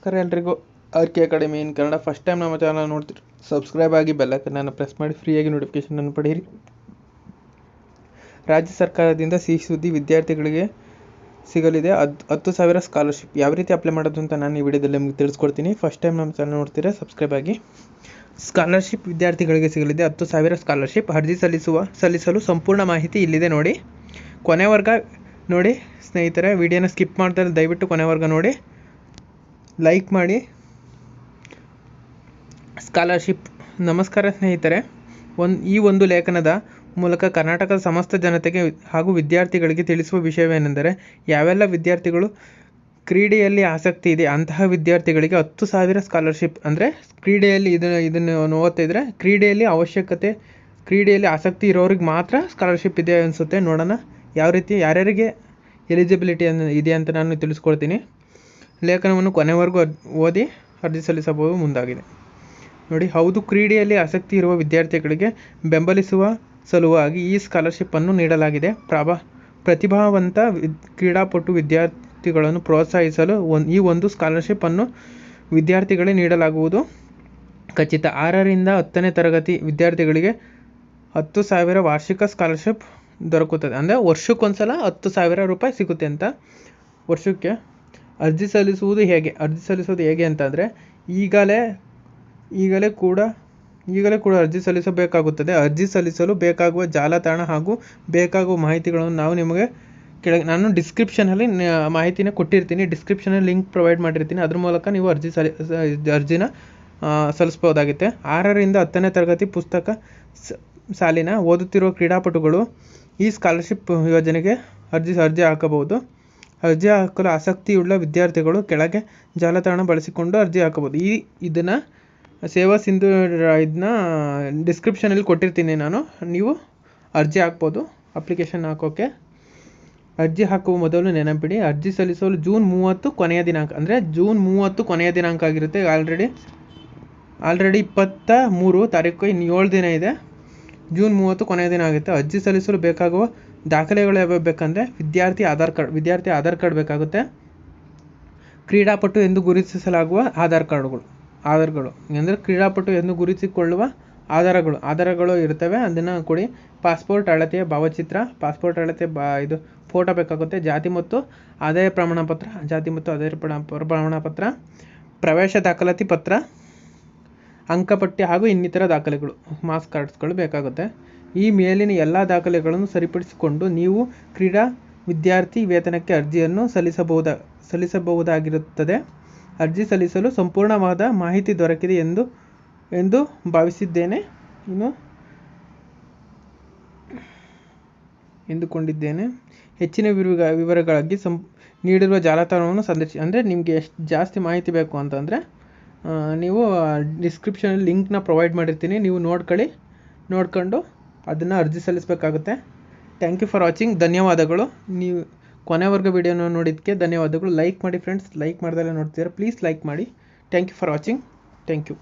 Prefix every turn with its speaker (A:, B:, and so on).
A: ನಮಸ್ಕಾರ ಎಲ್ರಿಗೂ. R K academy in Kannada first time ನಮ್ಮ ಚಾನಲ್ ನೋಡ್ತೀರಿ ಸಬ್ಸ್ಕ್ರೈಬ್ ಆಗಿ ಬೆಲ್ಲೈಕನ್ನನ್ನು ಪ್ರೆಸ್ ಮಾಡಿ ಫ್ರೀಯಾಗಿ ನೋಟಿಫಿಕೇಷನನ್ನು ಪಡೆಯಿರಿ. ರಾಜ್ಯ ಸರ್ಕಾರದಿಂದ ಸಿಹಿ ಸುದ್ದಿ ವಿದ್ಯಾರ್ಥಿಗಳಿಗೆ ಸಿಗಲಿದೆ. ಹತ್ತು ಹತ್ತು ಸಾವಿರ ಸ್ಕಾಲರ್ಶಿಪ್ ಯಾವ ರೀತಿ ಅಪ್ಲೈ ಮಾಡೋದು ಅಂತ ನಾನು ಈ ವಿಡಿಯೋದಲ್ಲಿ ನಿಮಗೆ ತಿಳಿಸ್ಕೊಡ್ತೀನಿ. ಫಸ್ಟ್ ಟೈಮ್ ನಮ್ಮ ಚಾನಲ್ ನೋಡ್ತೀರಾ ಸಬ್ಸ್ಕ್ರೈಬ್ ಆಗಿ. ಸ್ಕಾಲರ್ಶಿಪ್ ವಿದ್ಯಾರ್ಥಿಗಳಿಗೆ ಸಿಗಲಿದೆ. ಹತ್ತು ಸಾವಿರ ಸ್ಕಾಲರ್ಶಿಪ್ ಅರ್ಜಿ ಸಲ್ಲಿಸುವ, ಸಲ್ಲಿಸಲು ಸಂಪೂರ್ಣ ಮಾಹಿತಿ ಇಲ್ಲಿದೆ ನೋಡಿ. ಕೊನೆವರ್ಗ ನೋಡಿ ಸ್ನೇಹಿತರೆ, ವಿಡಿಯೋನ ಸ್ಕಿಪ್ ಮಾಡ್ತಾರೆ ದಯವಿಟ್ಟು ಕೊನೆವರ್ಗ ನೋಡಿ. ಲೈಕ್ ಮಾಡಿ. ಸ್ಕಾಲರ್ಶಿಪ್ ನಮಸ್ಕಾರ ಸ್ನೇಹಿತರೆ. ಒಂದು, ಈ ಒಂದು ಲೇಖನದ ಮೂಲಕ ಕರ್ನಾಟಕದ ಸಮಸ್ತ ಜನತೆಗೆ ಹಾಗೂ ವಿದ್ಯಾರ್ಥಿಗಳಿಗೆ ತಿಳಿಸುವ ವಿಷಯವೇನೆಂದರೆ, ಯಾವೆಲ್ಲ ವಿದ್ಯಾರ್ಥಿಗಳು ಕ್ರೀಡೆಯಲ್ಲಿ ಆಸಕ್ತಿ ಇದೆ, ಅಂತಹ ವಿದ್ಯಾರ್ಥಿಗಳಿಗೆ ಹತ್ತು ಸಾವಿರ ಸ್ಕಾಲರ್ಶಿಪ್ ಅಂದರೆ ಕ್ರೀಡೆಯಲ್ಲಿ ಇದನ್ನು ಇದನ್ನು ಓದ್ತಾ ಇದ್ದರೆ ಕ್ರೀಡೆಯಲ್ಲಿ ಅವಶ್ಯಕತೆ, ಕ್ರೀಡೆಯಲ್ಲಿ ಆಸಕ್ತಿ ಇರೋರಿಗೆ ಮಾತ್ರ ಸ್ಕಾಲರ್ಶಿಪ್ ಇದೆ ಅನಿಸುತ್ತೆ. ನೋಡೋಣ, ಯಾವ ರೀತಿ, ಯಾರ್ಯಾರಿಗೆ ಎಲಿಜಿಬಿಲಿಟಿ ಅನ್ನು ಇದೆ ಅಂತ ನಾನು ತಿಳಿಸ್ಕೊಡ್ತೀನಿ. ಲೇಖನವನ್ನು ಕೊನೆವರೆಗೂ ಓದಿ ಅರ್ಜಿ ಸಲ್ಲಿಸಬಹುದು ಮುಂದಾಗಿದೆ. ನೋಡಿ, ಹೌದು, ಕ್ರೀಡೆಯಲ್ಲಿ ಆಸಕ್ತಿ ಇರುವ ವಿದ್ಯಾರ್ಥಿಗಳಿಗೆ ಬೆಂಬಲಿಸುವ ಸಲುವಾಗಿ ಈ ಸ್ಕಾಲರ್ಶಿಪ್ಪನ್ನು ನೀಡಲಾಗಿದೆ. ಪ್ರಭಾ, ಪ್ರತಿಭಾವಂತ ಕ್ರೀಡಾಪಟು ವಿದ್ಯಾರ್ಥಿಗಳನ್ನು ಪ್ರೋತ್ಸಾಹಿಸಲು ಒನ್, ಈ ಒಂದು ಸ್ಕಾಲರ್ಶಿಪ್ಪನ್ನು ವಿದ್ಯಾರ್ಥಿಗಳಿಗೆ ನೀಡಲಾಗುವುದು. ಖಚಿತ, ಆರರಿಂದ ಹತ್ತನೇ ತರಗತಿ ವಿದ್ಯಾರ್ಥಿಗಳಿಗೆ ಹತ್ತು ಸಾವಿರ ವಾರ್ಷಿಕ ಸ್ಕಾಲರ್ಶಿಪ್ ದೊರಕುತ್ತದೆ. ಅಂದರೆ ವರ್ಷಕ್ಕೊಂದ್ಸಲ ಹತ್ತು ಸಾವಿರ ರೂಪಾಯಿ ಸಿಗುತ್ತೆ ಅಂತ. ವರ್ಷಕ್ಕೆ ಅರ್ಜಿ ಸಲ್ಲಿಸುವುದು ಹೇಗೆ? ಅರ್ಜಿ ಸಲ್ಲಿಸುವುದು ಹೇಗೆ ಅಂತಂದರೆ, ಈಗಲೇ ಈಗಲೇ ಕೂಡ ಈಗಲೇ ಕೂಡ ಅರ್ಜಿ ಸಲ್ಲಿಸಬೇಕಾಗುತ್ತದೆ. ಅರ್ಜಿ ಸಲ್ಲಿಸಲು ಬೇಕಾಗುವ ಜಾಲತಾಣ ಹಾಗೂ ಬೇಕಾಗುವ ಮಾಹಿತಿಗಳನ್ನು ನಾವು ನಿಮಗೆ ಕೆಳಗೆ ನಾನು ಡಿಸ್ಕ್ರಿಪ್ಷನಲ್ಲಿ ಮಾಹಿತಿನ ಕೊಟ್ಟಿರ್ತೀನಿ. ಡಿಸ್ಕ್ರಿಪ್ಷನಲ್ಲಿ ಲಿಂಕ್ ಪ್ರೊವೈಡ್ ಮಾಡಿರ್ತೀನಿ. ಅದ್ರ ಮೂಲಕ ನೀವು ಅರ್ಜಿ ಸಲ್ಲಿ ಅರ್ಜಿನ ಸಲ್ಲಿಸ್ಬೋದಾಗಿದೆ ಆರರಿಂದ ಹತ್ತನೇ ತರಗತಿ ಪುಸ್ತಕ ಸಾಲಿನ ಓದುತ್ತಿರುವ ಕ್ರೀಡಾಪಟುಗಳು ಈ ಸ್ಕಾಲರ್ಶಿಪ್ ಯೋಜನೆಗೆ ಅರ್ಜಿ ಅರ್ಜಿ ಹಾಕಬಹುದು. ಅರ್ಜಿ ಹಾಕಲು ಆಸಕ್ತಿಯುಳ್ಳ ವಿದ್ಯಾರ್ಥಿಗಳು ಕೆಳಗೆ ಜಾಲತಾಣ ಬಳಸಿಕೊಂಡು ಅರ್ಜಿ ಹಾಕಬಹುದು. ಈ ಇದನ್ನು ಸೇವಾ ಸಿಂಧು ಇದನ್ನ ಡಿಸ್ಕ್ರಿಪ್ಷನಲ್ಲಿ ಕೊಟ್ಟಿರ್ತೀನಿ ನಾನು. ನೀವು ಅರ್ಜಿ ಹಾಕ್ಬೋದು. ಅಪ್ಲಿಕೇಶನ್ ಹಾಕೋಕ್ಕೆ ಅರ್ಜಿ ಹಾಕುವ ಮೊದಲು ನೆನಪಿಡಿ, ಅರ್ಜಿ ಸಲ್ಲಿಸಲು ಜೂನ್ ಮೂವತ್ತು ಕೊನೆಯ ದಿನಾಂಕ, ಅಂದರೆ ಜೂನ್ ಮೂವತ್ತು ಕೊನೆಯ ದಿನಾಂಕ ಆಗಿರುತ್ತೆ. ಆಲ್ರೆಡಿ ಆಲ್ರೆಡಿ ಇಪ್ಪತ್ತ ಮೂರು ತಾರೀಕು ಇನ್ನು ಏಳು ದಿನ ಇದೆ. ಜೂನ್ ಮೂವತ್ತು ಕೊನೆಯ ದಿನ ಆಗುತ್ತೆ. ಅರ್ಜಿ ಸಲ್ಲಿಸಲು ಬೇಕಾಗುವ ದಾಖಲೆಗಳು ಯಾವ್ಯಾವ ಬೇಕಂದರೆ ವಿದ್ಯಾರ್ಥಿ ಆಧಾರ್ ಕಾರ್ಡ್, ವಿದ್ಯಾರ್ಥಿ ಆಧಾರ್ ಕಾರ್ಡ್ ಬೇಕಾಗುತ್ತೆ. ಕ್ರೀಡಾಪಟು ಎಂದು ಗುರುತಿಸಲಾಗುವ ಆಧಾರ್ ಕಾರ್ಡ್ಗಳು, ಆಧಾರ್ಗಳು. ಅಂದರೆ ಕ್ರೀಡಾಪಟು ಎಂದು ಗುರುತಿಸಿಕೊಳ್ಳುವ ಆಧಾರಗಳು ಆಧಾರಗಳು ಇರ್ತವೆ. ಅದನ್ನು ಕೊಡಿ. ಪಾಸ್ಪೋರ್ಟ್, ಅಳತೆಯ ಭಾವಚಿತ್ರ, ಪಾಸ್ಪೋರ್ಟ್ ಅಳತೆ ಬಾ, ಇದು ಫೋಟೋ ಬೇಕಾಗುತ್ತೆ. ಜಾತಿ ಮತ್ತು ಆದಾಯ ಪ್ರಮಾಣಪತ್ರ, ಜಾತಿ ಮತ್ತು ಆದಾಯ ಪ್ರಮಾಣ ಪ್ರಮಾಣ ಪತ್ರ ಪ್ರವೇಶ ದಾಖಲಾತಿ ಪತ್ರ ಅಂಕಪಟ್ಟಿ ಹಾಗೂ ಇನ್ನಿತರ ದಾಖಲೆಗಳು, ಮಾಸ್ ಕಾರ್ಡ್ಸ್ಗಳು ಬೇಕಾಗುತ್ತೆ. ಈ ಮೇಲಿನ ಎಲ್ಲ ದಾಖಲೆಗಳನ್ನು ಸರಿಪಡಿಸಿಕೊಂಡು ನೀವು ಕ್ರೀಡಾ ವಿದ್ಯಾರ್ಥಿ ವೇತನಕ್ಕೆ ಅರ್ಜಿಯನ್ನು ಸಲ್ಲಿಸಬಹುದ, ಸಲ್ಲಿಸಬಹುದಾಗಿರುತ್ತದೆ. ಅರ್ಜಿ ಸಲ್ಲಿಸಲು ಸಂಪೂರ್ಣವಾದ ಮಾಹಿತಿ ದೊರಕಿದೆ ಎಂದು ಎಂದು ಭಾವಿಸಿದ್ದೇನೆ, ಇನ್ನು ಎಂದುಕೊಂಡಿದ್ದೇನೆ. ಹೆಚ್ಚಿನ ವಿವಿಗ ವಿವರಗಳಾಗಿ ಸಂ ನೀಡಿರುವ ಜಾಲತಾಣವನ್ನು ಸಂದರ್ಶಿ, ಅಂದರೆ ನಿಮಗೆ ಎಷ್ಟು ಜಾಸ್ತಿ ಮಾಹಿತಿ ಬೇಕು ಅಂತಂದರೆ ನೀವು ಡಿಸ್ಕ್ರಿಪ್ಷನಲ್ಲಿ ಲಿಂಕ್ನ ಪ್ರೊವೈಡ್ ಮಾಡಿರ್ತೀನಿ. ನೀವು ನೋಡ್ಕೊಳ್ಳಿ. ನೋಡ್ಕೊಂಡು ಅದನ್ನು ಅರ್ಜಿ ಸಲ್ಲಿಸಬೇಕಾಗುತ್ತೆ. ಥ್ಯಾಂಕ್ ಯು ಫಾರ್ ವಾಚಿಂಗ್ ಧನ್ಯವಾದಗಳು. ನೀವು ಕೊನೆವರೆಗೂ ವಿಡಿಯೋನ ನೋಡಿದ್ದಕ್ಕೆ ಧನ್ಯವಾದಗಳು. ಲೈಕ್ ಮಾಡಿ ಫ್ರೆಂಡ್ಸ್ ಲೈಕ್ ಮಾಡ್ದೆಲ್ಲ ನೋಡ್ತೀರಾ ಪ್ಲೀಸ್ ಲೈಕ್ ಮಾಡಿ. Thank you for watching thank you